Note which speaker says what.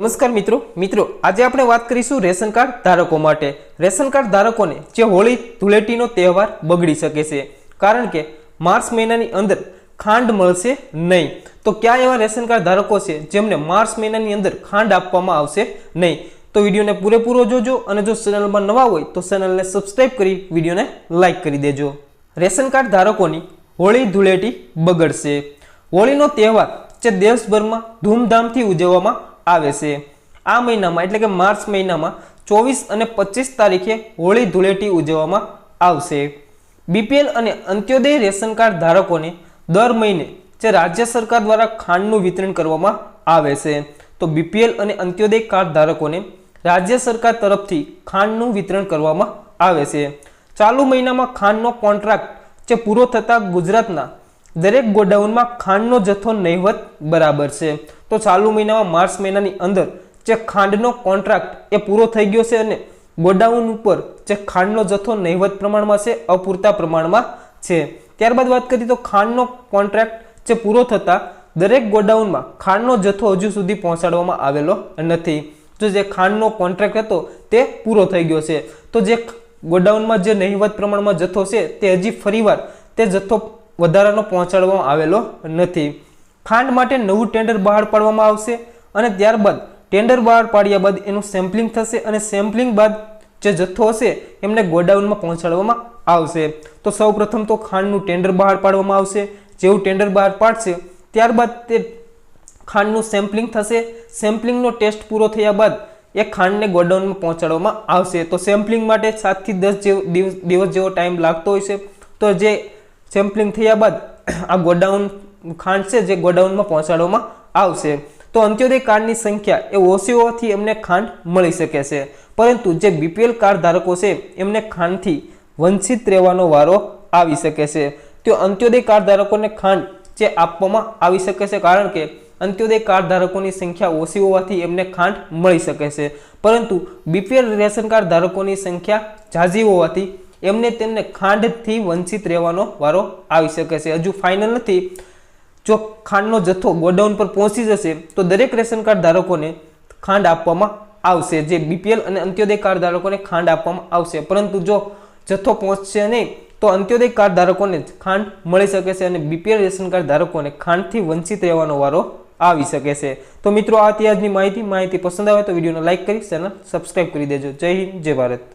Speaker 1: નમસ્કાર મિત્રો. મિત્રો, આજે આપણે વાત કરીશું રેશન કાર્ડ ધારકો માટે. રેશન કાર્ડ ધારકોને જે હોળી, ધૂળેટીનો તહેવાર બગડી શકે છે. કારણ કે માર્ચ મહિનાની અંદર ખાંડ મળશે નહીં. તો કયા એવા રેશન કાર્ડ ધારકો છે જેમને માર્ચ મહિનાની અંદર ખાંડ આપવામાં આવશે નહીં? તો વિડીયોને પૂરેપૂરો જોજો અને જો ચેનલમાં નવા હોય તો ચેનલને સબસ્ક્રાઇબ કરી વિડીયોને લાઇક કરી દેજો. રેશન કાર્ડ ધારકોની હોળી, ધૂળેટી બગડશે. હોળીનો તહેવાર જે દેશભરમાં ધૂમધામથી ઉજવવામાં આવે છે. આ મહિનામાં, એટલે કે માર્ચ મહિનામાં, ચોવીસ અને પચીસ તારીખે હોળી ધૂળેટી ઉજવવામાં આવશે. બીપીએલ અને અંત્યોદય રેશન કાર્ડ ધારકોને દર મહિને જે રાજ્ય સરકાર દ્વારા ખાંડનું વિતરણ કરવામાં આવે છે. તો બીપીએલ અને અંત્યોદય કાર્ડ ધારકોને રાજ્ય સરકાર તરફથી ખાંડનું વિતરણ કરવામાં આવે છે. ચાલુ મહિનામાં ખાંડનો કોન્ટ્રાક્ટ જે પૂરો થતાં ગુજરાતના દરેક ગોડાઉનમાં ખાંડનો જથ્થો નહીવત બરાબર છે. તો ચાલુ મહિનામાં માર્ચ મહિનાની અંદર જે ખાંડનો કોન્ટ્રાક્ટ એ પૂરો થઈ ગયો છે અને ગોડાઉન ઉપર જે ખાંડનો જથ્થો નહીવત પ્રમાણમાં છે, અપૂરતા પ્રમાણમાં છે. ત્યારબાદ વાત કરીએ તો ખાંડનો કોન્ટ્રાક્ટ જે પૂરો થતાં દરેક ગોડાઉનમાં ખાંડનો જથ્થો હજુ સુધી પહોંચાડવામાં આવેલો નથી. જો જે ખાંડનો કોન્ટ્રાક્ટ હતો તે પૂરો થઈ ગયો છે. તો જે ગોડાઉનમાં જે નહીવત પ્રમાણમાં જથ્થો છે તે હજી ફરીવાર તે જથ્થો વધારાનો પહોંચાડવામાં આવેલો નથી. ખાંડ માટે નવું ટેન્ડર બહાર પાડવામાં આવશે અને ત્યારબાદ ટેન્ડર બહાર પાડ્યા બાદ એનું સેમ્પલિંગ થશે અને સેમ્પલિંગ બાદ જે જથ્થો હશે એમને ગોડાઉનમાં પહોંચાડવામાં આવશે. તો સૌપ્રથમ તો ખાંડનું ટેન્ડર બહાર પાડવામાં આવશે. જેવું ટેન્ડર બહાર પાડશે, ત્યારબાદ તે ખાંડનું સેમ્પલિંગ થશે. સેમ્પલિંગનો ટેસ્ટ પૂરો થયા બાદ એ ખાંડને ગોડાઉનમાં પહોંચાડવામાં આવશે. તો સેમ્પલિંગ માટે સાતથી દસ જેવો, દિવસ જેવો ટાઈમ લાગતો હોય છે. તો જે સેમ્પલિંગ થયા બાદ આ ગોડાઉન ખાંડ છે જે ગોડાઉનમાં પહોંચાડવામાં આવશે. તો અંત્યોદય કાર્ડની સંખ્યા એ ઓછી હોવાથી એમને ખાંડ મળી શકે છે. પરંતુ જે બીપીએલ કાર્ડ ધારકો છે, એમને ખાંડથી વંચિત રહેવાનો વારો આવી શકે છે. તો અંત્યોદય કાર્ડ ધારકોને ખાંડ જે આપવામાં આવી શકે છે, કારણ કે અંત્યોદય કાર્ડ ધારકોની સંખ્યા ઓછી હોવાથી એમને ખાંડ મળી શકે છે. પરંતુ બીપીએલ રેશન કાર્ડ ધારકોની સંખ્યા ઝાઝી હોવાથી એમને તેમને ખાંડથી વંચિત રહેવાનો વારો આવી શકે છે. હજુ ફાઇનલ નથી. જો ખાંડનો જથ્થો ગોડાઉન પર પહોંચી જશે, તો દરેક રેશન કાર્ડ ધારકોને ખાંડ આપવામાં આવશે. જે બીપીએલ અને અંત્યોદય કાર્ડ ધારકોને ખાંડ આપવામાં આવશે. પરંતુ જો જથ્થો પહોંચશે નહીં, તો અંત્યોદય કાર્ડ ધારકોને ખાંડ મળી શકે છે અને બીપીએલ રેશન કાર્ડ ધારકોને ખાંડથી વંચિત રહેવાનો વારો આવી શકે છે. તો મિત્રો, આ ત્યાજની માહિતી. માહિતી પસંદ આવે તો વિડીયોને લાઇક કરી, ચેનલ સબસ્ક્રાઇબ કરી દેજો. જય હિન્દ, જય ભારત.